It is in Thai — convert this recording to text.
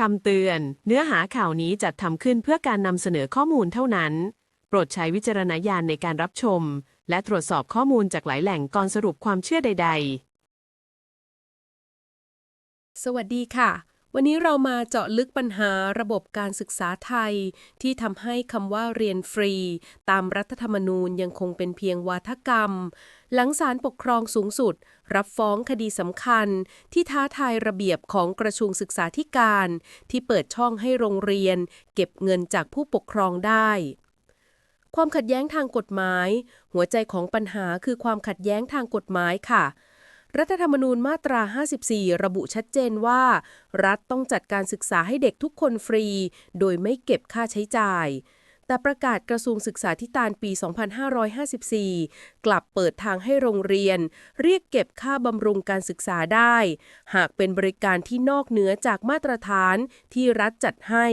คำเตือน เนื้อหาข่าวนี้จัดทำขึ้นเพื่อการนำเสนอข้อมูลเท่านั้น โปรดใช้วิจารณญาณในการรับชม และตรวจสอบข้อมูลจากหลายแหล่งก่อนสรุปความเชื่อใด ๆ สวัสดีค่ะ วันนี้เรามาเจาะลึกปัญหาระบบการศึกษาไทย ที่ทำให้คำว่าเรียนฟรี ตามรัฐธรรมนูญยังคงเป็นเพียงวาทกรรม หลังศาลปกครองสูงสุด รับฟ้องคดีสำคัญ ที่ท้าทายระเบียบของกระทรวงศึกษาธิการ ที่เปิดช่องให้โรงเรียน เก็บเงินจากผู้ปกครองได้ความขัดแย้งทางกฎหมาย หัวใจของปัญหาคือความขัดแย้งทางกฎหมายค่ะ รัฐธรรมนูญมาตรา 54 ระบุชัดเจนว่า รัฐต้องจัดการศึกษาให้เด็กทุกคนฟรี โดยไม่เก็บค่าใช้จ่าย แต่ประกาศกระทรวงศึกษาธิการปี 2554 กลับเปิดทางให้โรงเรียน เรียกเก็บค่าบำรุงการศึกษาได้ หากเป็นบริการที่นอกเหนือจากมาตรฐานที่รัฐจัดให้